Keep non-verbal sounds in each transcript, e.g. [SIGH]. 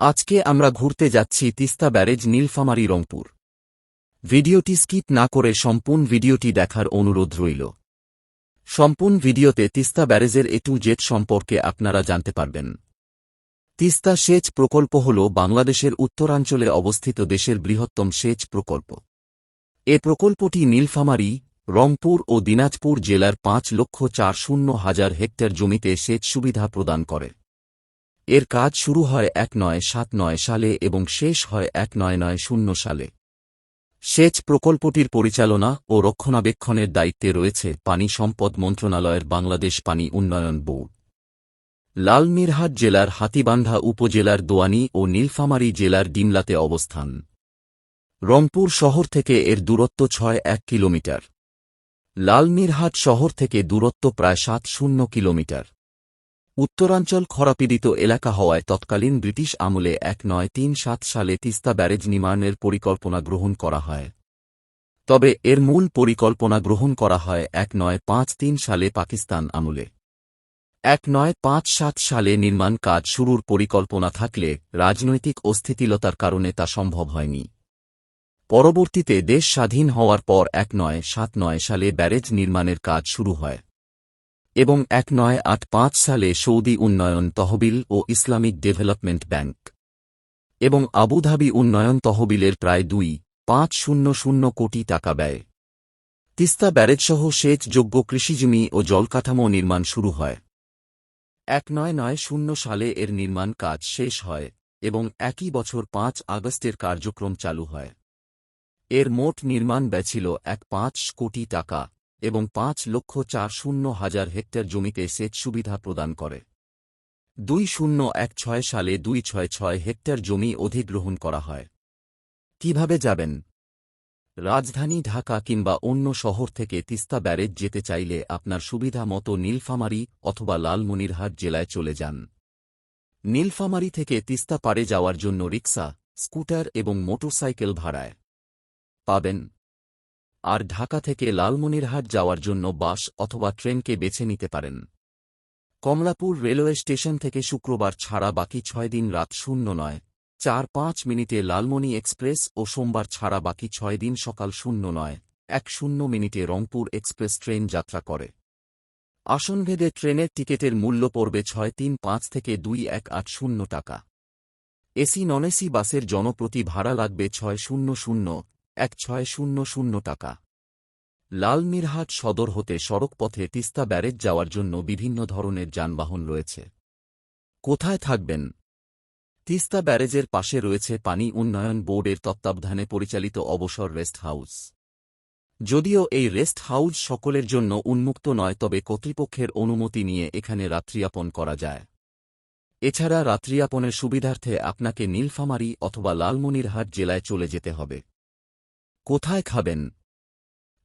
আজকে আমরা ঘুরতে যাচ্ছি তিস্তা ব্যারেজ নীলফামারী রংপুর। ভিডিওটি স্কিপ না করে সম্পূর্ণ ভিডিওটি দেখার অনুরোধ রইল। সম্পূর্ণ ভিডিওতে তিস্তা ব্যারেজের এ টু সম্পর্কে আপনারা জানতে পারবেন। তিস্তা সেচ প্রকল্প হল বাংলাদেশের উত্তরাঞ্চলে অবস্থিত দেশের বৃহত্তম সেচ প্রকল্প। এ প্রকল্পটি নীলফামারী, রংপুর ও দিনাজপুর জেলার পাঁচ লক্ষ চার শূন্য হাজার হেক্টর জমিতে সেচ সুবিধা প্রদান করে। এর কাজ শুরু হয় এক নয় সাত নয় সালে এবং শেষ হয় এক নয় নয় শূন্য সালে। সেচ প্রকল্পটির পরিচালনা ও রক্ষণাবেক্ষণের দায়িত্বে রয়েছে পানি সম্পদ মন্ত্রণালয়ের বাংলাদেশ পানি উন্নয়ন বোর্ড। লালমিরহাট জেলার হাতিবান্ধা উপজেলার দোয়ানি ও নীলফামারী জেলার ডিমলাতে অবস্থান। রংপুর শহর থেকে এর দূরত্ব ছয় এক কিলোমিটার। লালমিরহাট শহর থেকে দূরত্ব প্রায় সাত শূন্য কিলোমিটার। উত্তরাঞ্চল খরাপীড়িত এলাকা হওয়ায় তৎকালীন ব্রিটিশ আমলে এক নয় তিন সাত সালে তিস্তা ব্যারেজ নির্মাণের পরিকল্পনা গ্রহণ করা হয়। তবে এর মূল পরিকল্পনা গ্রহণ করা হয় এক নয় পাঁচ তিন সালে পাকিস্তান আমলে। এক নয় পাঁচ সাত সালে নির্মাণ কাজ শুরুর পরিকল্পনা থাকলে রাজনৈতিক অস্থিতিলতার কারণে তা সম্ভব হয়নি। পরবর্তীতে দেশ স্বাধীন হওয়ার পর এক নয় সাত নয় সালে ব্যারেজ নির্মাণের কাজ শুরু হয়। এবং এক নয় আট পাঁচ সালে সৌদি উন্নয়ন তহবিল ও ইসলামিক ডেভেলপমেন্ট ব্যাংক এবং আবুধাবি উন্নয়ন তহবিলের প্রায় দুই, পাঁচ শূন্য শূন্য কোটি টাকা ব্যয়। তিস্তা ব্যারেজসহ সেচযোগ্য কৃষিজমি ও জলকাঠামো নির্মাণ শুরু হয়। এক নয় নয় শূন্য সালে এর নির্মাণ কাজ শেষ হয় এবং একই বছর পাঁচ আগস্টের কার্যক্রম চালু হয়। এর মোট নির্মাণ ব্যয় ছিল এক পাঁচ কোটি টাকা। এবং পাঁচ লক্ষ চার শূন্য হাজার হেক্টর জমিতে সেচ সুবিধা প্রদান করে। দুই শূন্য এক ছয় সালে দুই ছয় ছয় হেক্টর জমি অধিগ্রহণ করা হয়। কীভাবে যাবেন? রাজধানী ঢাকা কিংবা অন্য শহর থেকে তিস্তা ব্যারেজ যেতে চাইলে আপনার সুবিধা মতো নীলফামারী অথবা লালমনিরহাট জেলায় চলে যান। নীলফামারী থেকে তিস্তা পাড়ে যাওয়ার জন্য রিক্সা স্কুটার এবং মোটরসাইকেল ভাড়ায়। পাবেন আর ঢাকা থেকে লালমনিরহাট যাওয়ার জন্য বাস অথবা ট্রেনকে বেছে নিতে পারেন। কমলাপুর রেলওয়ে স্টেশন থেকে শুক্রবার ছাড়া বাকি ছয় দিন রাত শূন্য নয়, চার পাঁচ মিনিটে লালমনি এক্সপ্রেস ও সোমবার ছাড়া বাকি ছয় দিন সকাল শূন্য নয়, এক শূন্য মিনিটে রংপুর এক্সপ্রেস ট্রেন যাত্রা করে। আসনভেদে ট্রেনের টিকেটের মূল্য পড়বে ছয় তিন পাঁচ থেকে দুই এক আট শূন্য টাকা। এসি নন এসি বাসের জনপ্রতি ভাড়া লাগবে ছয় শূন্য শূন্য এক ছয় শূন্য শূন্য টাকা। লালমিরহাট সদর হতে সড়কপথে তিস্তা ব্যারেজ যাওয়ার জন্য বিভিন্ন ধরনের যানবাহন রয়েছে। কোথায় থাকবেন? তিস্তা ব্যারেজের পাশে রয়েছে পানি উন্নয়ন বোর্ডের তত্ত্বাবধানে পরিচালিত অবসর রেস্ট হাউস। যদিও এই রেস্ট হাউস সকলের জন্য উন্মুক্ত নয়, তবে কর্তৃপক্ষের অনুমতি নিয়ে এখানে রাত্রিয়াপন করা যায়। এছাড়া রাত্রিয়াপনের সুবিধার্থে আপনাকে নীলফামারী অথবা লালমনিরহাট জেলায় চলে যেতে হবে। কোথায় খাবেন?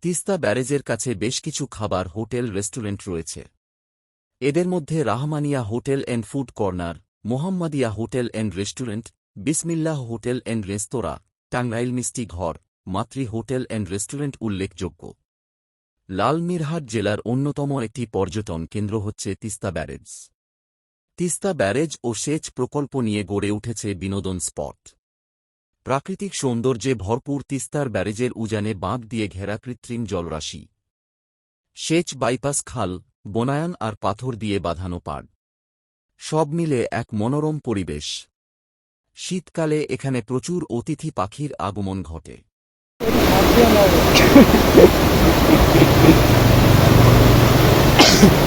তিস্তা ব্যারেজের কাছে বেশ কিছু খাবার হোটেল রেস্টুরেন্ট রয়েছে। এদের মধ্যে Rahmania hotel and food corner, Mohammadia hotel and restaurant, Bismillah hotel and রেস্তোরাঁ, টাঙ্গাইল মিষ্টি ঘর, মাতৃ হোটেল অ্যান্ড রেস্টুরেন্ট উল্লেখযোগ্য। লালমিরহাট জেলার অন্যতম একটি পর্যটন কেন্দ্র হচ্ছে তিস্তা ব্যারেজ। তিস্তা ব্যারেজ ও সেচ প্রকল্প নিয়ে গড়ে উঠেছে বিনোদন স্পট। প্রাকৃতিক সৌন্দর্যে ভরপুর তিস্তার ব্যারেজের উজানে বাঁধ দিয়ে ঘেরা কৃত্রিম জলরাশি। সেচ বাইপাস খাল, বনায়ন আর পাথর দিয়ে বাঁধানো পাড়। সব মিলে এক মনোরম পরিবেশ। শীতকালে এখানে প্রচুর অতিথি পাখির আগমন ঘটে. [LAUGHS]